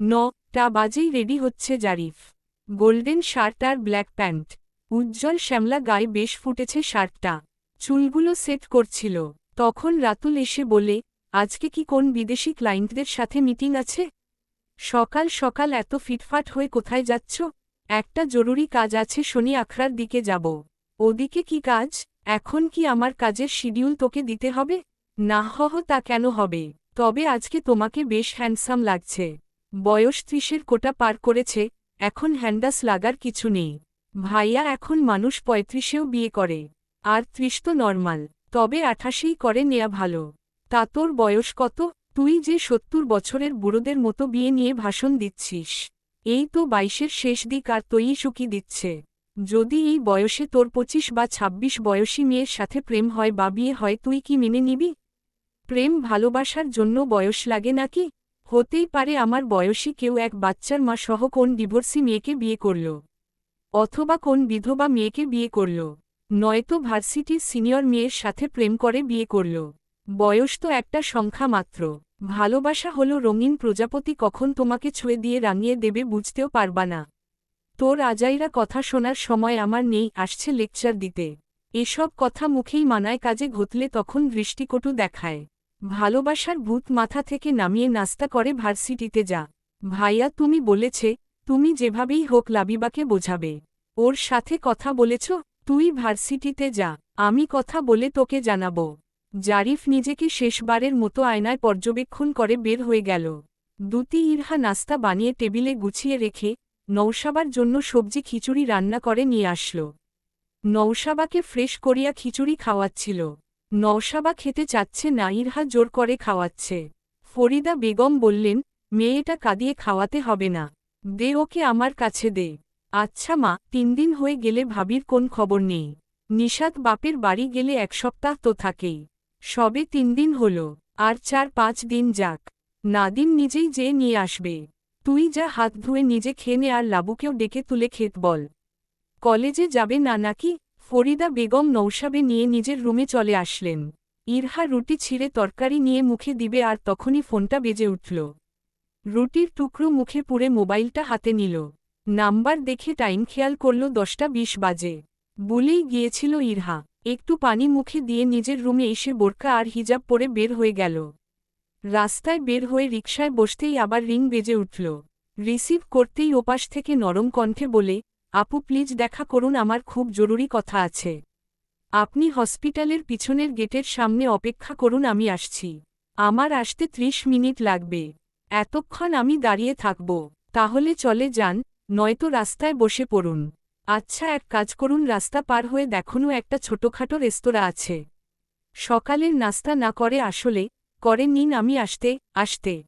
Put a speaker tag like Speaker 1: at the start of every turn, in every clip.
Speaker 1: ন, টা বাজেই রেডি হচ্ছে জারিফ। গোল্ডেন শার্ট আর ব্ল্যাক প্যান্ট উজ্জ্বল শ্যামলা গায়ে বেশ ফুটেছে শার্টটা চুলগুলো সেট করছিল। তখন রাতুল এসে বলে, আজকে কি কোন বিদেশি ক্লায়েন্টদের সাথে মিটিং আছে? সকাল সকাল এত ফিটফাট হয়ে কোথায় যাচ্ছ? একটা জরুরি কাজ আছে, শনি আখড়ার দিকে যাব। ওদিকে কি কাজ? এখন কি আমার কাজের শিডিউল তোকে দিতে হবে? না হহ তা কেন হবে? তবে আজকে তোমাকে বেশ হ্যান্ডসাম লাগছে। বয়স ত্রিশের কোটা পার করেছে, এখন হ্যান্ডাস লাগার কিছু নেই। ভাইয়া এখন মানুষ পঁয়ত্রিশেও বিয়ে করে। আর ত্রিশ তো নর্মাল তবে আঠাশেই করে নেয়া ভালো। তা তোর বয়স কত? তুই যে সত্তর বছরের বুড়োদের মতো বিয়ে নিয়ে ভাষণ দিচ্ছিস। এই তো বাইশের শেষ দিক আর তৈ শুকি দিচ্ছে। যদি এই বয়সে তোর পঁচিশ বা ২৬ বয়সী মেয়ের সাথে প্রেম হয় বা বিয়ে হয়, তুই কি মেনে নিবি? প্রেম ভালোবাসার জন্য বয়স লাগে নাকি? হতেই পারে আমার বয়সী কেউ এক বাচ্চার মা সহ কোন ডিভোর্সি মেয়েকে বিয়ে করল, অথবা কোন বিধবা মেয়েকে বিয়ে করল, নয়তো ভার্সিটির সিনিয়র মেয়ের সাথে প্রেম করে বিয়ে করল। বয়স তো একটা সংখ্যা মাত্র। ভালোবাসা হলো রঙিন প্রজাপতি কখন তোমাকে ছুঁয়ে দিয়ে রাঙিয়ে দেবে বুঝতেও পারবা না। তোর আজাইরা কথা শোনার সময় আমার নেই, আসছে লেকচার দিতে। এসব কথা মুখেই মানায় কাজে ঘটলে তখন দৃষ্টিকটু দেখায়। ভালোবাসার ভূত মাথা থেকে নামিয়ে নাস্তা করে ভার্সিটিতে যা। ভাইয়া, তুমি বলেছে, তুমি যেভাবেই হোক লাবিবাকে বোঝাবে। ওর সাথে কথা বলেছ, তুই ভার্সিটিতে যা, আমি কথা বলে তোকে জানাব। জারিফ নিজেকে শেষবারের মতো আয়নায় পর্যবেক্ষণ করে বের হয়ে গেল। দুটি ইরহা নাস্তা বানিয়ে টেবিলে গুছিয়ে রেখে নৌসাবার জন্য সবজি খিচুড়ি রান্না করে নিয়ে আসল। নৌসাবাকে ফ্রেশ করিয়া খিচুড়ি খাওয়াচ্ছিল। নৌসাবা খেতে চাচ্ছে না ইরহা জোর করে খাওয়াচ্ছে। ফরিদা বেগম বললেন, মেয়েটা কাঁদিয়ে খাওয়াতে হবে না। দে ওকে আমার কাছে দে। আচ্ছা মা, তিন দিন হয়ে গেলে ভাবির কোন খবর নেই। নিষাদ বাপের বাড়ি গেলে এক সপ্তাহ তো থাকেই। সবে তিন দিন হল। আর চার পাঁচ দিন যাক। নাদিম নিজেই যে নিয়ে আসবে। তুই যা হাত ধুয়ে নিজে খেনে আর লাবুকেও ডেকে তুলে খেত বল। কলেজে যাবে না নাকি? ফরিদা বেগম নৌসাবে নিয়ে নিজের রুমে চলে আসলেন। ইরহা রুটি ছিঁড়ে তরকারি নিয়ে মুখে দিবে আর তখনই ফোনটা বেজে উঠল। রুটির টুকরো মুখে পুড়ে মোবাইলটা হাতে নিল। নাম্বার দেখে টাইম খেয়াল করল দশটা বিশ বাজে। বলেই গিয়েছিল ইরহা, একটু পানি মুখে দিয়ে নিজের রুমে এসে বোরকা আর হিজাব পরে বের হয়ে গেল। রাস্তায় বের হয়ে রিকশায় বসতেই আবার রিং বেজে উঠল। রিসিভ করতেই ওপাশ থেকে নরম কণ্ঠে বলে আপু প্লিজ দেখা করুন, আমার খুব জরুরি কথা আছে। আপনি হসপিটালের পিছনের গেটের সামনে অপেক্ষা করুন, আমি আসছি। আমার আসতে ত্রিশ মিনিট লাগবে। এতক্ষণ আমি দাঁড়িয়ে থাকব। তাহলে চলে যান, নয়তো রাস্তায় বসে পড়ুন। আচ্ছা এক কাজ করুন, রাস্তা পার হয়ে দেখুনও একটা ছোটখাটো রেস্তোরাঁ আছে। সকালের নাস্তা না করে আসলে, করে নিন, আমি আসতে আসতে।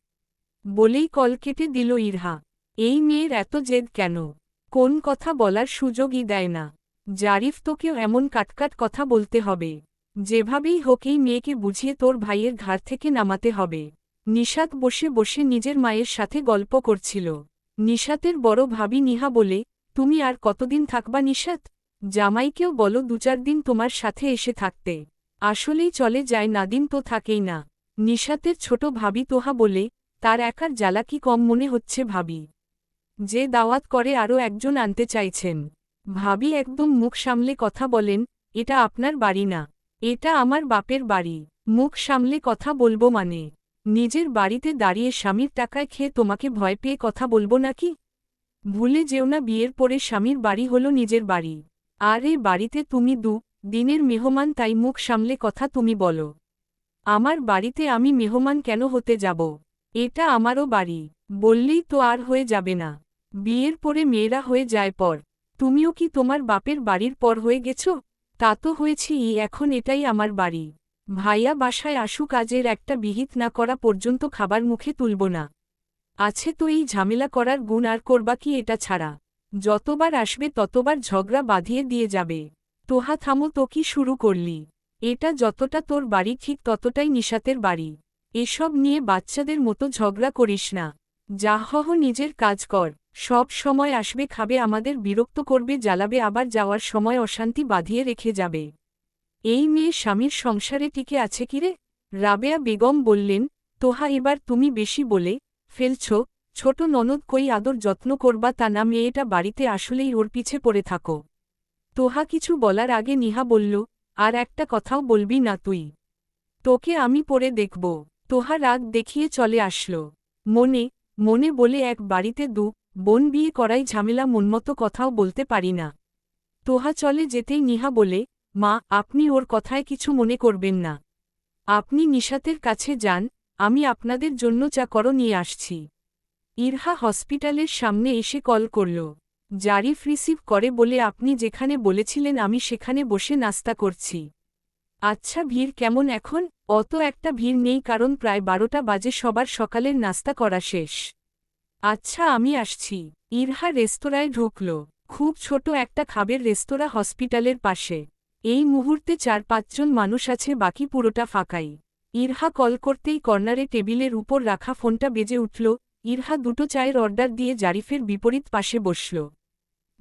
Speaker 1: বলেই কল কেটে দিল ইরহা। এই মেয়ের এত জেদ কেন? কোন কথা বলার সুযোগই দেয় না। জারিফ তোকেও এমন কাটকাট কথা বলতে হবে। যেভাবেই হোক এই মেয়েকে বুঝিয়ে তোর ভাইয়ের ঘাড় থেকে নামাতে হবে। নিশাত বসে বসে নিজের মায়ের সাথে গল্প করছিল। নিশাতের বড় ভাবি নিহা বলে, তুমি আর কতদিন থাকবা নিশাত? জামাইকেও বলো দু চার দিন তোমার সাথে এসে থাকতে। আসলেই চলে যায় নাদিম তো থাকেই না। নিশাতের ছোট ভাবি তোহা বলে, তার একার জ্বালা কি কম মনে হচ্ছে ভাবি? যে দাওয়াত করে আরও একজন আনতে চাইছেন। ভাবি একদম মুখ সামলে কথা বলেন, এটা আপনার বাড়ি না, এটা আমার বাপের বাড়ি। মুখ সামলে কথা বলব মানে নিজের বাড়িতে দাঁড়িয়ে স্বামীর টাকায় খেয়ে তোমাকে ভয় পেয়ে কথা বলব নাকি? ভুলে যেও না, বিয়ের পরে স্বামীর বাড়ি হলো নিজের বাড়ি। আর এই বাড়িতে তুমি দু, দিনের মেহমান তাই মুখ সামলে কথা তুমি বলো। আমার বাড়িতে আমি মেহমান কেন হতে যাব? এটা আমারও বাড়ি, বললেই তো আর হয়ে যাবে না। বিয়ের পরে মেয়েরা হয়ে যায় পর। তুমিও কি তোমার বাপের বাড়ির পর হয়ে গেছ? তা তো হয়েছি, এখন এটাই আমার বাড়ি। ভাইয়া বাসায় আসু কাজের একটা বিহিত না করা পর্যন্ত খাবার মুখে তুলব না। আছে তো এই ঝামেলা করার গুণ, আর করবা কি এটা ছাড়া? যতবার আসবে ততবার ঝগড়া বাঁধিয়ে দিয়ে যাবে। তোহা থামো, তো কি শুরু করলি? এটা যতটা তোর বাড়ি, ঠিক ততটাই নিশাতের বাড়ি। এসব নিয়ে বাচ্চাদের মতো ঝগড়া করিস না। যাহহ নিজের কাজ কর। সব সময় আসবে, খাবে, আমাদের বিরক্ত করবে, জ্বালাবে, আবার যাওয়ার সময় অশান্তি বাঁধিয়ে রেখে যাবে। এই মেয়ে স্বামীর সংসারে টিকে আছে কিরে রাবেয়া বেগম বললেন, তোহা এবার তুমি বেশি বলে ফেলছ, ছোট ননদ কই আদর যত্ন করবা তা না, মেয়েটা বাড়িতে আসলেই ওর পিছে পড়ে থাকো। তোহা কিছু বলার আগে নিহা বলল, আর একটা কথাও বলবি না তুই। তোকে আমি পরে দেখব। তোহা রাগ দেখিয়ে চলে আসলো। মনে মনে বলে, এক বাড়িতে দু বোন বিয়ে করাই ঝামেলা মনমতো কথাও বলতে পারি না। তোহা চলে যেতেই নিহা বলে, মা, আপনি ওর কথায় কিছু মনে করবেন না। আপনি নিশাতের কাছে যান, আমি আপনাদের জন্য চা করো নিয়ে আসছি ইরহা হসপিটালের সামনে এসে কল করল। জারিফ রিসিভ করে বলে, আপনি যেখানে বলেছিলেন আমি সেখানে বসে নাস্তা করছি। আচ্ছা ভিড় কেমন এখন? অত একটা ভিড় নেই কারণ প্রায় বারোটা বাজে সবার সকালের নাস্তা করা শেষ। আচ্ছা আমি আসছি। ইরহা রেস্তোরাঁয় ঢুকল। খুব ছোট একটা খাবের রেস্তোরাঁ হসপিটালের পাশে। এই মুহূর্তে চার পাঁচজন মানুষ আছে, বাকি পুরোটা ফাঁকাই। ইরহা কল করতেই কর্নারে টেবিলের উপর রাখা ফোনটা বেজে উঠল। ইরহা দুটো চায়ের অর্ডার দিয়ে জারিফের বিপরীত পাশে বসল।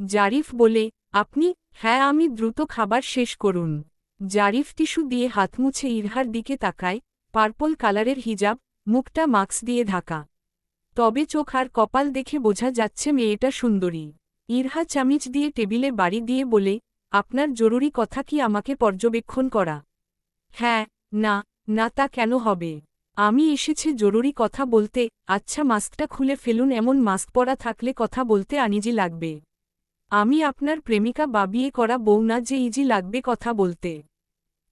Speaker 1: জারিফ বলে, আপনি হ্যাঁ আমি দ্রুত খাবার শেষ করুন। জারিফ টিস্যু দিয়ে হাত মুছে ইরহার দিকে তাকায়। পার্পল কালারের হিজাব, মুখটা মাস্ক দিয়ে ঢাকা। তবে চোখ আর কপাল দেখে বোঝা যাচ্ছে মেয়েটা সুন্দরী। ইরহা চামিচ দিয়ে টেবিলে বাড়ি দিয়ে বলে, আপনার জরুরি কথা কি আমাকে পর্যবেক্ষণ করা? হ্যাঁ না না তা কেন হবে? আমি এসেছি জরুরি কথা বলতে আচ্ছা মাস্কটা খুলে ফেলুন এমন মাস্ক পরা থাকলে কথা বলতে আনিজি লাগবে। আমি আপনার প্রেমিকা বা বিয়ে করা বউ না যে ইজি লাগবে কথা বলতে।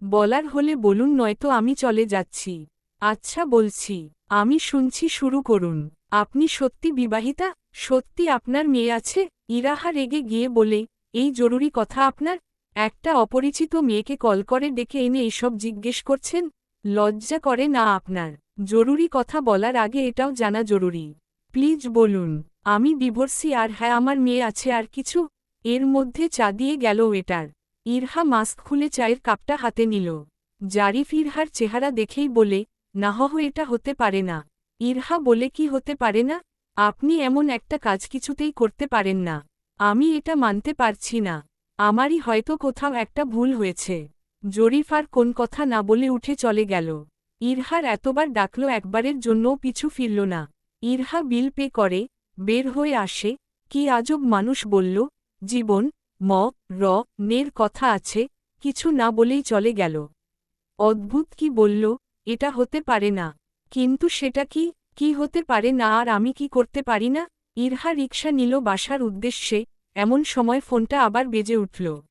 Speaker 1: বলার হলে বলুন নয়তো আমি চলে যাচ্ছি। আচ্ছা বলছি, আমি শুনছি শুরু করুন। আপনি সত্যি বিবাহিতা? সত্যি আপনার মেয়ে আছে? ইরাহা রেগে গিয়ে বলে, এই জরুরি কথা আপনার? একটা অপরিচিত মেয়েকে কল করে ডেকে এনে এসব জিজ্ঞেস করছেন? লজ্জা করে না আপনার? জরুরি কথা বলার আগে এটাও জানা জরুরি। প্লিজ বলুন, আমি ডিভোর্সি আর হ্যাঁ আমার মেয়ে আছে আর কিছু? এর মধ্যে চা দিয়ে গেল এটার। ইরহা মাস্ক খুলে চায়ের কাপটা হাতে নিল। জারিফ ইরহার চেহারা দেখেই বলে, নাহহ, এটা হতে পারে না। ইরহা বলে কি হতে পারে না? আপনি এমন একটা কাজ কিছুতেই করতে পারেন না। আমি এটা মানতে পারছি না। আমারই হয়তো কোথাও একটা ভুল হয়েছে। জরিফার কোন কথা না বলে উঠে চলে গেল। ইরহার এতবার ডাকল একবারের জন্যও পিছু ফিরল না। ইরহা বিল পে করে, বের হয়ে আসে। কি আজব মানুষ বলল, জীবন, ম, র, নের কথা আছে, কিছু না বলেই চলে গেল। অদ্ভুত কি বলল, এটা হতে পারে না। কিন্তু সেটা কি কি হতে পারে না আর আমি কি করতে পারি না? ইরহা রিক্সা নিল বাসার উদ্দেশ্যে, এমন সময় ফোনটা আবার বেজে উঠল।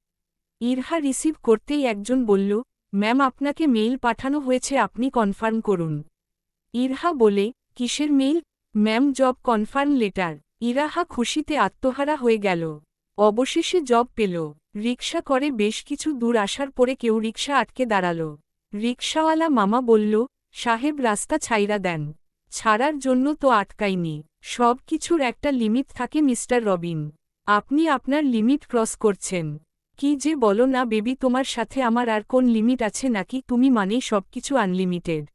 Speaker 1: ইরহা রিসিভ করতেই একজন বলল, ম্যাম, আপনাকে মেইল পাঠানো হয়েছে, আপনি কনফার্ম করুন। ইরহা বলে, কিসের mail? Ma'am, job confirm letter. Iraha খুশিতে আত্মহারা হয়ে গেল। অবশেষে জব পেল। রিক্সা করে বেশ কিছু দূর আসার পরে কেউ রিক্সা আটকে দাঁড়াল। রিক্সাওয়ালা মামা বলল সাহেব রাস্তা ছাইরা দেন। ছাড়ার জন্য তো আটকাইনি। সব কিছুর একটা লিমিট থাকে মিস্টার রবিন। আপনি আপনার লিমিট ক্রস করছেন। কি যে বলো না বেবি, তোমার সাথে আমার আর কোন লিমিট আছে নাকি? তুমি মানেই সবকিছু আনলিমিটেড।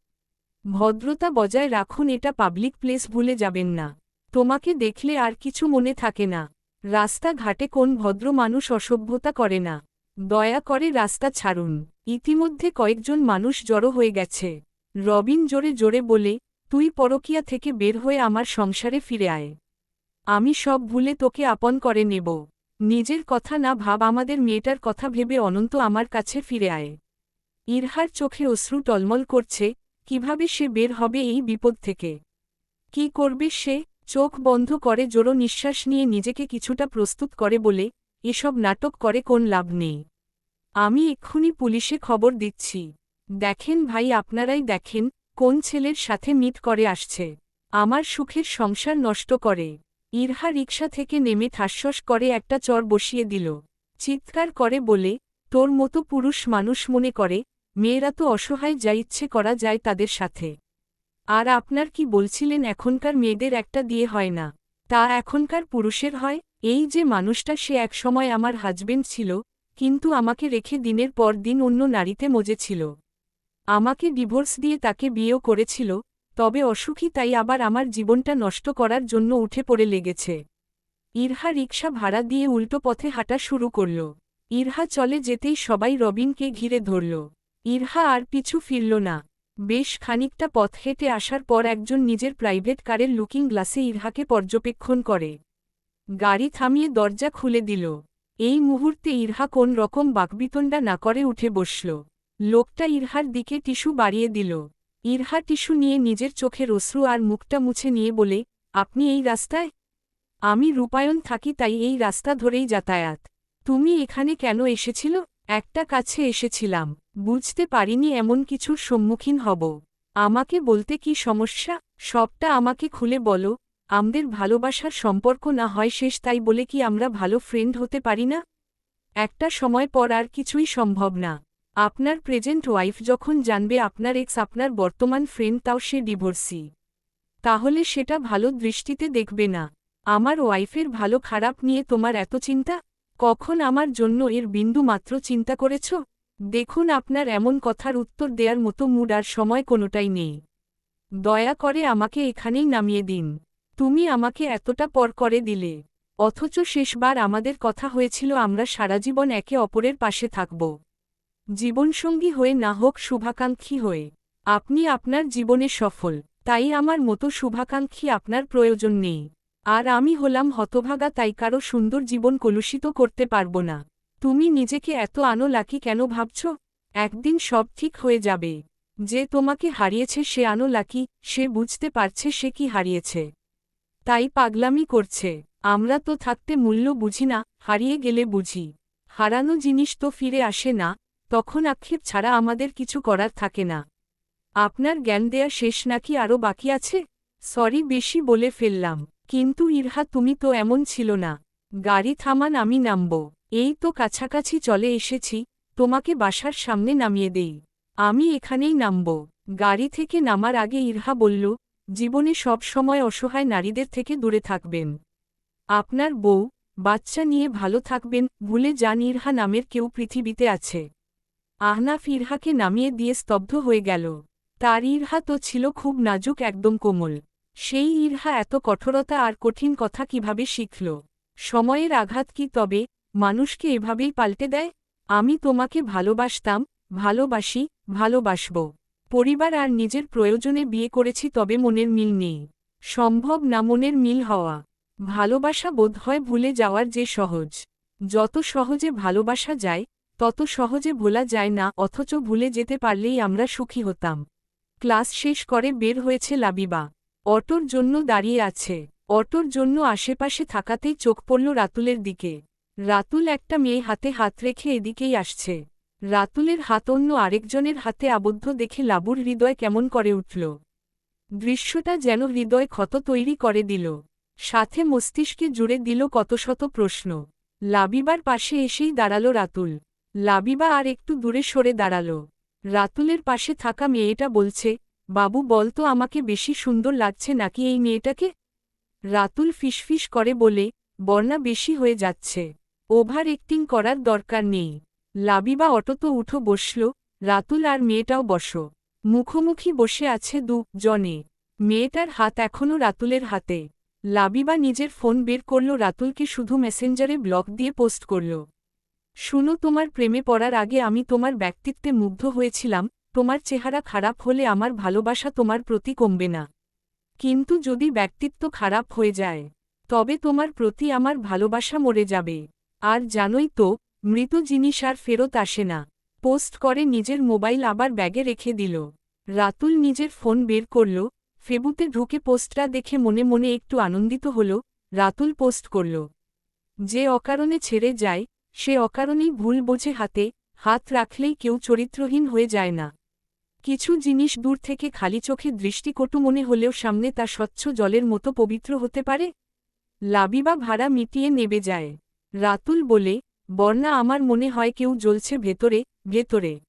Speaker 1: ভদ্রতা বজায় রাখুন, এটা পাবলিক প্লেস ভুলে যাবেন না। তোমাকে দেখলে আর কিছু মনে থাকে না। রাস্তাঘাটে কোন ভদ্র মানুষ অসভ্যতা করে না। দয়া করে রাস্তা ছাড়ুন। ইতিমধ্যে কয়েকজন মানুষ জড়ো হয়ে গেছে। রবিন জোরে জোরে বলে, তুই পরকিয়া থেকে বের হয়ে আমার সংসারে ফিরে আয়। আমি সব ভুলে তোকে আপন করে নেব। নিজের কথা না ভাব, আমাদের মেয়েটার কথা ভেবে অনন্ত আমার কাছে ফিরে আয় ইরহার চোখে অশ্রু টলমল করছে, কীভাবে সে বের হবে এই বিপদ থেকে? কি করবে সে? চোখ বন্ধ করে জোরো নিঃশ্বাস নিয়ে নিজেকে কিছুটা প্রস্তুত করে বলে, এসব নাটক করে কোন লাভ নেই। আমি এক্ষুনি পুলিশে খবর দিচ্ছি। দেখেন ভাই, আপনারাই দেখেন কোন ছেলের সাথে মিট করে আসছে। আমার সুখের সংসার নষ্ট করে। ইরহা রিক্সা থেকে নেমে ঠাসস করে একটা চর বসিয়ে দিল। চিৎকার করে বলে, তোর মতো পুরুষ মানুষ মনে করে, মেয়েরা তো অসহায়, যা ইচ্ছে করা যায় তাদের সাথে। আর আপনার কি বলছিলেন, এখনকার মেয়েদের একটা দিয়ে হয় না। তা এখনকার পুরুষের হয়। এই যে মানুষটা, সে একসময় আমার হাজবেন্ড ছিল, কিন্তু আমাকে রেখে দিনের পর দিন অন্য নারীতে মজেছিল আমাকে ডিভোর্স দিয়ে তাকে বিয়েও করেছিল, তবে অসুখী তাই আবার আমার জীবনটা নষ্ট করার জন্য উঠে পড়ে লেগেছে। ইরহা রিক্সা ভাড়া দিয়ে উল্টো পথে হাঁটা শুরু করল। ইরহা চলে যেতেই সবাই রবিনকে ঘিরে ধরল। ইরহা আর পিছু ফিরল না। বেশ খানিকটা পথ হেঁটে আসার পর একজন নিজের প্রাইভেট কারের লুকিং গ্লাসে ইরহাকে পর্যবেক্ষণ করে। গাড়ি থামিয়ে দরজা খুলে দিল। এই মুহূর্তে ইরহা কোন রকম বাকবিতণ্ডা না করে উঠে বসল। লোকটা ইরহার দিকে টিস্যু বাড়িয়ে দিল। ইরহা টিস্যু নিয়ে নিজের চোখের অশ্রু আর মুখটা মুছে নিয়ে বলে, আপনি এই রাস্তায়? আমি রূপায়ণ থাকি, তাই এই রাস্তা ধরেই যাতায়াত। তুমি এখানে কেন এসেছিল? একটা কাছে এসেছিলাম। বুঝতে পারিনি এমন কিছুর সম্মুখীন হব। আমাকে বলতে কি সমস্যা? সবটা আমাকে খুলে বলো। আমাদের ভালোবাসার সম্পর্ক না হয় শেষ, তাই বলে কি আমরা ভালো ফ্রেন্ড হতে পারি না? একটা সময় পর আর কিছুই সম্ভব না। আপনার প্রেজেন্ট ওয়াইফ যখন জানবে আপনার এক্স আপনার বর্তমান ফ্রেন্ড তাও সে ডিভোর্সি তাহলে সেটা ভালো দৃষ্টিতে দেখবে না। আমার ওয়াইফের ভালো খারাপ নিয়ে তোমার এত চিন্তা? কখন আমার জন্য এর বিন্দু মাত্র চিন্তা করেছ? দেখুন আপনার এমন কথার উত্তর দেওয়ার মতো মুড আর সময় কোনোটাই নেই। দয়া করে আমাকে এখানেই নামিয়ে দিন। তুমি আমাকে এতটা পর করে দিলে। অথচ শেষবার আমাদের কথা হয়েছিল আমরা সারাজীবন একে অপরের পাশে থাকব। জীবনসঙ্গী হয়ে না হোক শুভাকাঙ্ক্ষী হয়ে। আপনি আপনার জীবনে সফল, তাই আমার মতো শুভাকাঙ্ক্ষী আপনার প্রয়োজন নেই। আর আমি হলাম হতভাগা, তাই কারও সুন্দর জীবন কলুষিত করতে পারব না। তুমি নিজেকে এত আনো লাকি কেন ভাবছ? একদিন সব ঠিক হয়ে যাবে। যে তোমাকে হারিয়েছে সে আনো লাকি সে বুঝতে পারছে সে কি হারিয়েছে। তাই পাগলামি করছে। আমরা তো থাকতে মূল্য বুঝি না, হারিয়ে গেলে বুঝি। হারানো জিনিস তো ফিরে আসে না তখন আক্ষেপ ছাড়া আমাদের কিছু করার থাকে না। আপনার জ্ঞান দেয়া শেষ নাকি আরও বাকি আছে? সরি, বেশি বলে ফেললাম। কিন্তু ইরহা, তুমি তো এমন ছিল না। গাড়ি থামান, আমি নামব। এই তো কাছাকাছি চলে এসেছি, তোমাকে বাসার সামনে নামিয়ে দেই। আমি এখানেই নামব। গাড়ি থেকে নামার আগে ইরহা বলল, জীবনে সব সময় অসহায় নারীদের থেকে দূরে থাকবেন। আপনার বউ, বাচ্চা নিয়ে ভালো থাকবেন, ভুলে যান, ইরহা নামের কেউ পৃথিবীতে আছে। আহনাফ ফিরহাকে নামিয়ে দিয়ে স্তব্ধ হয়ে গেল। তার ইরহা তো ছিল খুব নাজুক, একদম কোমল। সেই ইরহা এত কঠোরতা আর কঠিন কথা কীভাবে শিখল? সময়ের আঘাত কি তবে? মানুষকে এভাবেই পাল্টে দেয়? আমি তোমাকে ভালোবাসতাম, ভালোবাসি, ভালোবাসব। পরিবার আর নিজের প্রয়োজনে বিয়ে করেছি তবে মনের মিল নেই। সম্ভব না মনের মিল হওয়া। ভালোবাসা বোধ হয় ভুলে যাওয়ার যে সহজ। যত সহজে ভালোবাসা যায় তত সহজে ভোলা যায় না, অথচ ভুলে যেতে পারলেই আমরা সুখী হতাম। ক্লাস শেষ করে বের হয়েছে লাবিবা। অটোর জন্য দাঁড়িয়ে আছে। অটোর জন্য আশেপাশে থাকাতেই চোখ পড়ল রাতুলের দিকে। রাতুল একটা মেয়ে হাতে হাত রেখে এদিকেই আসছে। রাতুলের হাত অন্য আরেকজনের হাতে আবদ্ধ দেখে লাবুর হৃদয় কেমন করে উঠল। দৃশ্যটা যেন হৃদয় ক্ষত তৈরি করে দিল। সাথে মস্তিষ্কে জুড়ে দিল কত শত প্রশ্ন। লাবিবার পাশে এসেই দাঁড়াল রাতুল। লাবিবা আর একটু দূরে সরে দাঁড়াল। রাতুলের পাশে থাকা মেয়েটা বলছে, বাবু, বল তো আমাকে বেশি সুন্দর লাগছে নাকি এই মেয়েটাকে? রাতুল ফিসফিস করে বলে, বর্ণা বেশি হয়ে যাচ্ছে। ওভার একটিং করার দরকার নেই। লাবিবা অটোতো উঠো বসল, রাতুল আর মেয়েটাও বস। মুখোমুখি বসে আছে দু জনে। মেয়েটার হাত এখনও রাতুলের হাতে। লাবিবা নিজের ফোন বের করল, রাতুলকে শুধু মেসেঞ্জারে ব্লক দিয়ে পোস্ট করল। শুনো, তোমার প্রেমে পড়ার আগে আমি তোমার ব্যক্তিত্বে মুগ্ধ হয়েছিলাম, তোমার চেহারা খারাপ হলে আমার ভালোবাসা তোমার প্রতি কমবে না। কিন্তু যদি ব্যক্তিত্ব খারাপ হয়ে যায়, তবে তোমার প্রতি আমার ভালোবাসা মরে যাবে। আর জানোই তো, মৃত জিনিস আর ফেরত আসে না। পোস্ট করে নিজের মোবাইল আবার ব্যাগে রেখে দিল। রাতুল নিজের ফোন বের করল, ফেবুতে ঢুকে পোস্টটা দেখে মনে মনে একটু আনন্দিত হল, রাতুল পোস্ট করল। যে অকারণে ছেড়ে যায় সে অকারণেই ভুল বোঝে হাতে, হাত রাখলেই কেউ চরিত্রহীন হয়ে যায় না। কিছু জিনিস দূর থেকে খালি চোখে দৃষ্টিকটু মনে হলেও সামনে তা স্বচ্ছ জলের মতো পবিত্র হতে পারে। লাবিবা ভাড়া মিটিয়ে নেবে যায়। রাতুল বলে, বর্ণা, আমার মনে হয় কেউ জ্বলছে ভেতরে ভেতরে।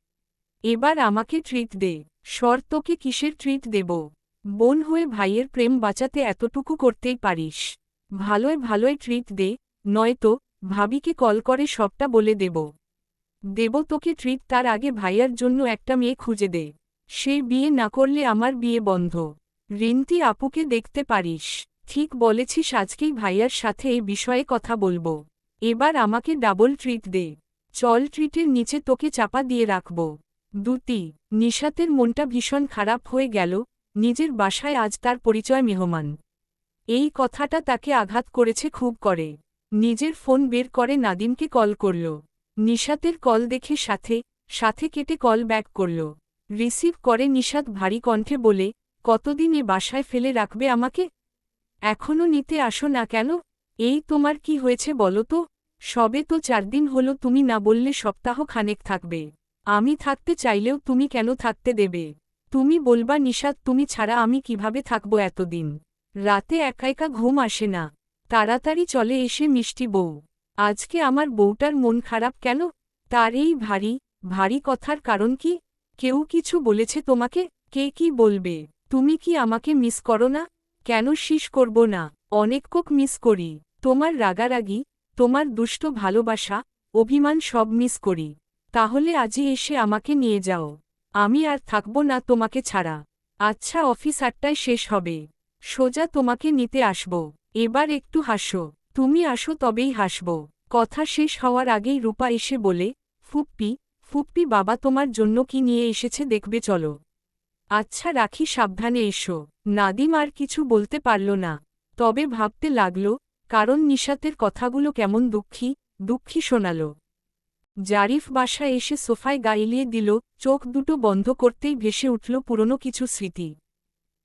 Speaker 1: এবার আমাকে ট্রিট দে। শর্তকে কিসের ট্রিট দেব? বোন হয়ে ভাইয়ের প্রেম বাঁচাতে এতটুকু করতেই পারিস। ভালোয় ভালোয় ট্রিট দে, নয়তো ভাবিকে কল করে সবটা বলে দেব। দেব তোকে ট্রিট তার আগে ভাইয়ার জন্য একটা মেয়ে খুঁজে দে। সে বিয়ে না করলে আমার বিয়ে বন্ধ। রিন্তি আপুকে দেখতে পারিস। ঠিক বলেছিস আজকেই ভাইয়ার সাথে এই বিষয়ে কথা বলব। এবার আমাকে ডাবল ট্রিট দে। চল ট্রিটের নিচে তোকে চাপা দিয়ে রাখব। দুটি নিশাতের মনটা ভীষণ খারাপ হয়ে গেল। নিজের বাসায় আজ তার পরিচয় মেহমান। এই কথাটা তাকে আঘাত করেছে খুব করে। নিজের ফোন বের করে নাদিমকে কল করল। নিশাতের কল দেখে সাথে সাথে কেটে কল ব্যাক করল। রিসিভ করে নিশাত ভারী কণ্ঠে বলে, কতদিন এ বাসায় ফেলে রাখবে আমাকে? এখনও নিতে আসো না কেন? এই তোমার কি হয়েছে বলো তো? সবে তো চার দিন হলো তুমি না বললে সপ্তাহ খানেক থাকবে। আমি থাকতে চাইলেও তুমি কেন থাকতে দেবে? তুমি বলবা নিশাত, তুমি ছাড়া আমি কীভাবে থাকব এতদিন? রাতে একা একা ঘুম আসে না। তাড়াতাড়ি চলে এসে মিষ্টি বউ। আজকে আমার বউটার মন খারাপ কেন? তার এই ভারী ভারী কথার কারণ কি? কেউ কিছু বলেছে তোমাকে? কে কি বলবে? তুমি কি আমাকে মিস করো না? কেন শীষ করব না? অনেক কোক মিস করি। তোমার রাগারাগি, তোমার দুষ্ট ভালোবাসা, অভিমান সব মিস করি। তাহলে আজই এসে আমাকে নিয়ে যাও। আমি আর থাকব না তোমাকে ছাড়া। আচ্ছা অফিস আটটায় শেষ হবে। সোজা তোমাকে নিতে আসব। এবার একটু হাসো। তুমি আসো তবেই হাসব। কথা শেষ হওয়ার আগেই রূপা এসে বলে, ফুপ্পি ফুপ্পি বাবা তোমার জন্য কি নিয়ে এসেছে দেখবে চলো। আচ্ছা রাখি সাবধানে এসো। নাদিম আর কিছু বলতে পারল না। তবে ভাবতে লাগল, কারণ নিশাতের কথাগুলো কেমন দুঃখী দুঃখী শোনাল। জারিফ বাসা এসে সোফায় গাইলিয়ে দিল, চোখ দুটো বন্ধ করতেই ভেসে উঠল পুরনো কিছু স্মৃতি।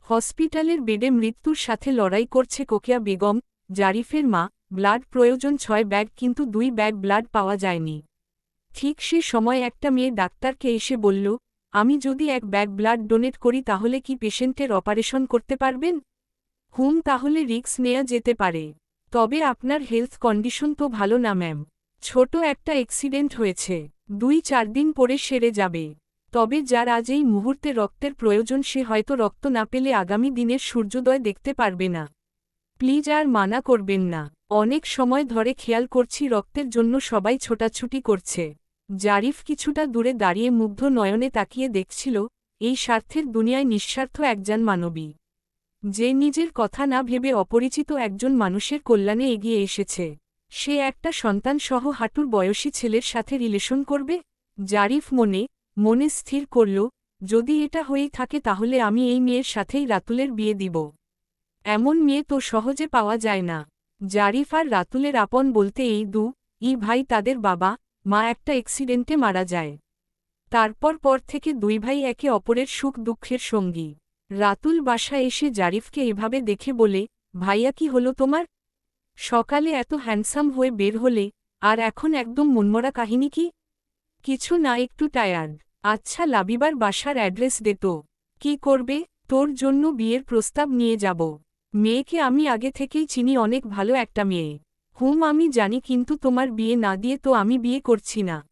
Speaker 1: হসপিটালের বেডে মৃত্যুর সাথে লড়াই করছে কোকিয়া বেগম, জারিফের মা, ব্লাড প্রয়োজন ছয় ব্যাগ কিন্তু দুই ব্যাগ ব্লাড পাওয়া যায়নি। ঠিক সে সময় একটা মেয়ে ডাক্তারকে এসে বলল, আমি যদি এক ব্যাগ ব্লাড ডোনেট করি তাহলে কি পেশেন্টের অপারেশন করতে পারবেন? হুম, তাহলে রিক্স নেয়া যেতে পারে। তবে আপনার হেলথ কন্ডিশন তো ভালো না, ম্যাম। ছোট একটা অ্যাক্সিডেন্ট হয়েছে। দুই চার দিন পরে সেরে যাবে। তবে যার আজ এই মুহূর্তে রক্তের প্রয়োজন, সে হয়তো রক্ত না পেলে আগামী দিনের সূর্যোদয় দেখতে পারবে না। প্লিজ আর মানা করবেন না। অনেক সময় ধরে খেয়াল করছি রক্তের জন্য সবাই ছোটাছুটি করছে। জারিফ কিছুটা দূরে দাঁড়িয়ে মুগ্ধ নয়নে তাকিয়ে দেখছিল, এই স্বার্থের দুনিয়ায় নিঃস্বার্থ একজন মানবী। যে নিজের কথা না ভেবে অপরিচিত একজন মানুষের কল্যাণে এগিয়ে এসেছে। সে একটা সন্তানসহ হাঁটুর বয়সী ছেলের সাথে রিলেশন করবে? জারিফ মনে মনে স্থির করল, যদি এটা হয়েই থাকে তাহলে আমি এই মেয়ের সাথেই রাতুলের বিয়ে দিব। এমন মেয়ে তো সহজে পাওয়া যায় না। জারিফ আর রাতুলের আপন বলতে এই দু, ই ভাই তাদের বাবা, মা একটা অ্যাক্সিডেন্টে মারা যায়। তারপর পর থেকে দুই ভাই একে অপরের সুখ দুঃখের সঙ্গী। রাতুল বাসা এসে জারিফকে এভাবে দেখে বলে, ভাইয়া কি হলো তোমার? সকালে এত হ্যান্ডসাম হয়ে বের হলে, আর এখন একদম মনমরা কাহিনী কি? কিছু না, একটু টায়ার্ড আচ্ছা লাবিবার বাসার অ্যাড্রেস দে তো। কি করবে? তোর জন্য বিয়ের প্রস্তাব নিয়ে যাব। মেয়েকে আমি আগে থেকেই চিনি, অনেক ভালো একটা মেয়ে। হুম, আমি জানি, কিন্তু তোমার বিয়ে না দিয়ে তো আমি বিয়ে করছি না।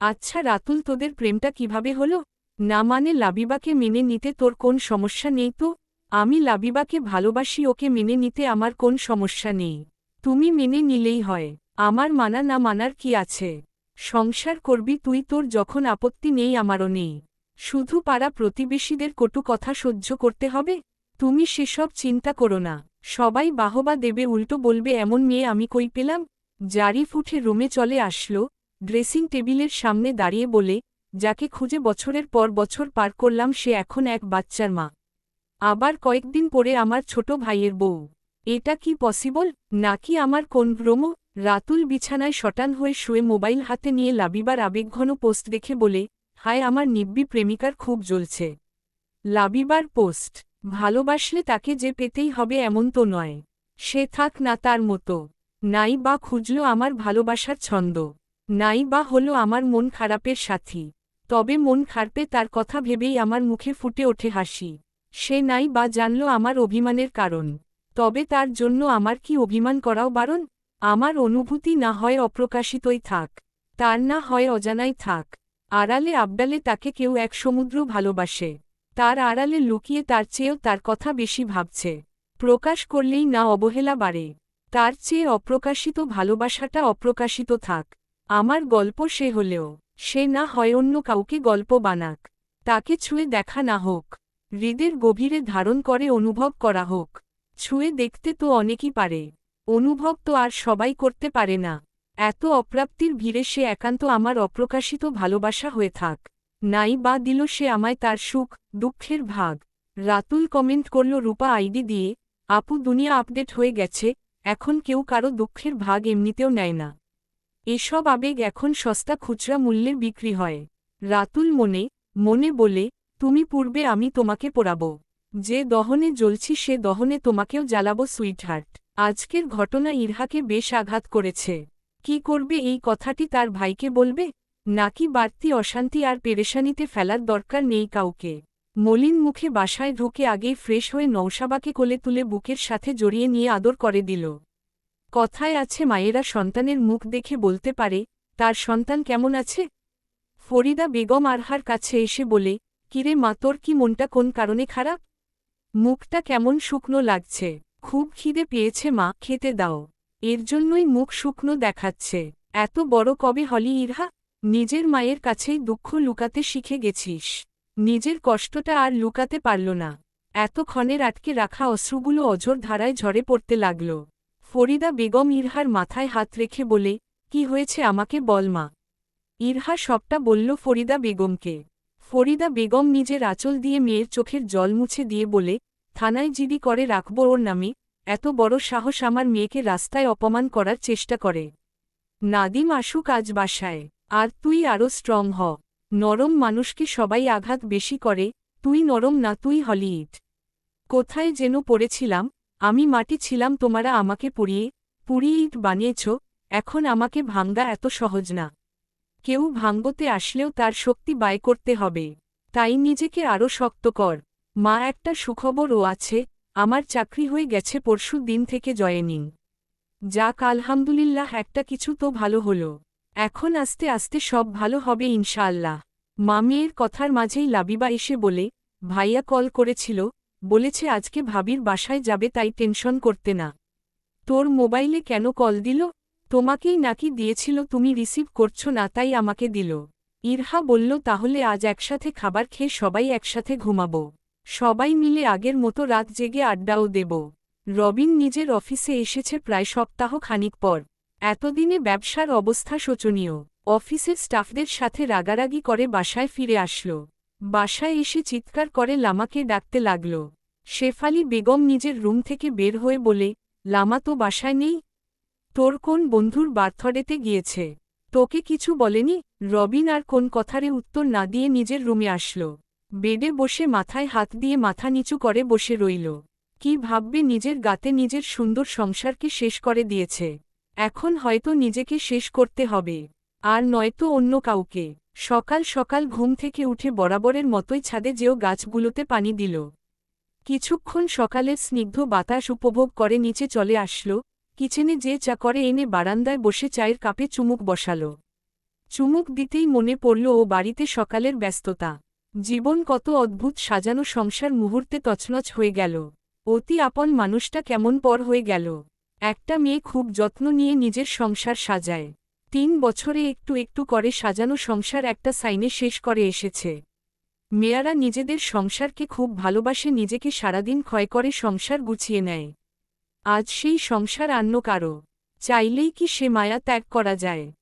Speaker 1: আচ্ছা রাতুল, তোদের প্রেমটা কীভাবে হলো? না মানে লাবিবাকে মেনে নিতে তোর কোন সমস্যা নেই তো? আমি লাবিবাকে ভালোবাসি, ওকে মেনে নিতে আমার কোন সমস্যা নেই। তুমি মেনে নিলেই হয়। আমার মানা না মানার কি আছে? সংসার করবি তুই তোর যখন আপত্তি নেই আমারও নেই। শুধু পাড়া প্রতিবেশীদের কটু কথা সহ্য করতে হবে? তুমি সেসব চিন্তা করো না। সবাই বাহবা দেবে, উল্টো বলবে, এমন মেয়ে আমি কই পেলাম? জারিফ উঠে রুমে চলে আসলো, ড্রেসিং টেবিলের সামনে দাঁড়িয়ে বলে, যাকে খুঁজে বছরের পর বছর পার করলাম, সে এখন এক বাচ্চার মা। আবার কয়েকদিন পরে আমার ছোট ভাইয়ের বউ। এটা কি পসিবল? নাকি আমার কোন ভ্রম রাতুল বিছানায় শটান হয়ে শুয়ে মোবাইল হাতে নিয়ে লাবিবার আবেগঘন পোস্ট দেখে বলে, হায়, আমার নিব্বি প্রেমিকার খুব জ্বলছে। লাবিবার পোস্ট, ভালোবাসলে তাকে যে পেতেই হবে এমন তো নয়। সে থাক না তার মতো। নাই বা খুঁজল আমার ভালোবাসার ছন্দ। নাই বা হলো আমার মন খারাপের সাথী। তবে মন খারপে তার কথা ভেবেই আমার মুখে ফুটে ওঠে হাসি। সে নাই বা জানল আমার অভিমানের কারণ। তবে তার জন্য আমার কি অভিমান করাও বারণ? আমার অনুভূতি না হয় অপ্রকাশিতই থাক, তার না হয় অজানাই থাক। আড়ালে আবডালে তাকে কেউ এক সমুদ্র ভালোবাসে, তার আড়ালে লুকিয়ে তার চেয়েও তার কথা বেশি ভাবছে। প্রকাশ করলেই না অবহেলা বাড়ে, তার চেয়ে অপ্রকাশিত ভালোবাসাটা অপ্রকাশিত থাক। আমার গল্প সে হলেও, সে না হয় অন্য কাউকে গল্প বানাক। তাকে ছুঁয়ে দেখা না হোক, হৃদের গভীরে ধারণ করে অনুভব করা হোক, ছুঁয়ে দেখতে তো অনেকই পারে। অনুভব তো আর সবাই করতে পারে না। এত অপ্রাপ্তির ভিড়ে সে একান্ত আমার অপ্রকাশিত ভালোবাসা হয়ে থাক। নাই বা দিল সে আমায় তার সুখ, দুঃখের ভাগ। রাতুল কমেন্ট করল, রূপা আইডি দিয়ে। আপু, দুনিয়া আপডেট হয়ে গেছে। এখন কেউ কারও দুঃখের ভাগ এমনিতেও নেয় না। এসব আবেগ এখন সস্তা খুচরা মূল্যে বিক্রি হয়। রাতুল মনে মনে বলে, তুমি পূর্বে আমি তোমাকে পোড়াব। যে দহনে জ্বলছি সে দহনে তোমাকেও জ্বালাবো, সুইটহার্ট। আজকের ঘটনা ইরহাকে বেশ আঘাত করেছে। কি করবে এই কথাটি তার ভাইকে বলবে? নাকি বাড়তি অশান্তি আর পেরেশানিতে ফেলার দরকার নেই কাউকে? মলিন মুখে বাসায় ঢুকে আগেই ফ্রেশ হয়ে নৌসাবাকে কোলে তুলে বুকের সাথে জড়িয়ে নিয়ে আদর করে দিল। কথায় আছে, মায়েরা সন্তানের মুখ দেখে বলতে পারে, তার সন্তান কেমন আছে? ফরিদা বেগম আরহার কাছে এসে বলে, কিরে মা, তোর কি মনটা কোন কারণে খারাপ? মুখটা কেমন শুকনো লাগছে। খুব খিদে পেয়েছে মা, খেতে দাও। এর জন্যই মুখ শুকনো দেখাচ্ছে। এত বড় কবে হলি ইরহা? নিজের মায়ের কাছেই দুঃখ লুকাতে শিখে গেছিস। নিজের কষ্টটা আর লুকাতে পারল না। এতক্ষণের আটকে রাখা অশ্রুগুলো অঝোর ধারায় ঝরে পড়তে লাগল। ফরিদা বেগম ইরহার মাথায় হাত রেখে বলে, কি হয়েছে আমাকে বল মা। ইরহা সবটা বলল ফরিদা বেগমকে। ফরিদা বেগম নিজের আঁচল দিয়ে মেয়ের চোখের জল মুছে দিয়ে বলে থানায় জিডি করে রাখব ওর নামে, এত বড় সাহস আমার মেয়েকে রাস্তায় অপমান করার চেষ্টা করে। নাদিম আসুক আজ বাসায়, আর তুই আরও স্ট্রং হ। নরম মানুষকে সবাই আঘাত বেশি করে, তুই নরম না, তুই হলিইট কোথায় যেন পড়েছিলাম, আমি মাটি ছিলাম তোমারা আমাকে পুড়িয়ে পুড়িয়ে ইট বানিয়েছ, এখন আমাকে ভাঙ্গা এত সহজ না। কেউ ভাঙ্গতে আসলেও তার শক্তি বায় করতে হবে, তাই নিজেকে আরও শক্ত কর। মা একটা সুখবরও আছে, আমার চাকরি হয়ে গেছে, পরশু দিন থেকে জয়েনিং। যাক আলহামদুলিল্লাহ একটা কিছু তো ভালো হলো। এখন আস্তে আস্তে সব ভালো হবে ইনশাআল্লাহ। মামিয়ের কথার মাঝেই লাবিবা এসে বলে, ভাইয়া কল করেছিল, বলেছে আজকে ভাবির বাসায় যাবে, তাই টেনশন করতে না। তোর মোবাইলে কেন কল দিল? তোমাকেই নাকি দিয়েছিল, তুমি রিসিভ করছ না, তাই আমাকে দিল। ইরহা বলল, তাহলে আজ একসাথে খাবার খেয়ে সবাই একসাথে ঘুমাবো। সবাই মিলে আগের মতো রাত জেগে আড্ডাও দেব। রবিন নিজের অফিসে এসেছে প্রায় সপ্তাহ খানিক পর। এতদিনে ব্যবসার অবস্থা শোচনীয়। অফিসের স্টাফদের সাথে রাগারাগি করে বাসায় ফিরে আসল। বাসায় এসে চিৎকার করে লামাকে ডাকতে লাগল। শেফালি বেগম নিজের রুম থেকে বের হয়ে বলে, লামা তো বাসায় নেই। তোর কোন বন্ধুর বার্থডেতে গিয়েছে? তোকে কিছু বলেনি? রবিন আর কোন কথারে উত্তর না দিয়ে নিজের রুমে আসল। বেডে বসে মাথায় হাত দিয়ে মাথা নিচু করে বসে রইল। কি ভাববে নিজের গাতে নিজের সুন্দর সংসারকে শেষ করে দিয়েছে। এখন হয়তো নিজেকে শেষ করতে হবে। আর নয়তো অন্য কাউকে। সকাল সকাল ঘুম থেকে উঠে বরাবরের মতোই ছাদে যেও গাছগুলোতে পানি দিল। কিছুক্ষণ সকালের স্নিগ্ধ বাতাস উপভোগ করে নিচে চলে আসল। কিচেনে যে চা করে এনে বারান্দায় বসে চায়ের কাপে চুমুক বসাল। চুমুক দিতেই মনে পড়ল ও বাড়িতে সকালের ব্যস্ততা। জীবন কত অদ্ভুত সাজানো সংসার মুহূর্তে তছনছ হয়ে গেল। অতি আপন মানুষটা কেমন পর হয়ে গেল। একটা মেয়ে খুব যত্ন নিয়ে নিজের সংসার সাজায়। তিন বছরে একটু একটু করে সাজানো সংসার একটা সাইনে শেষ করে এসেছে। মেয়েরা নিজেদের সংসারকে খুব ভালোবাসে, নিজেকে সারাদিন ক্ষয় করে সংসার গুছিয়ে নেয়। আজ সেই সংসার অন্য কারও। চাইলেই কি সে মায়া ত্যাগ করা যায়?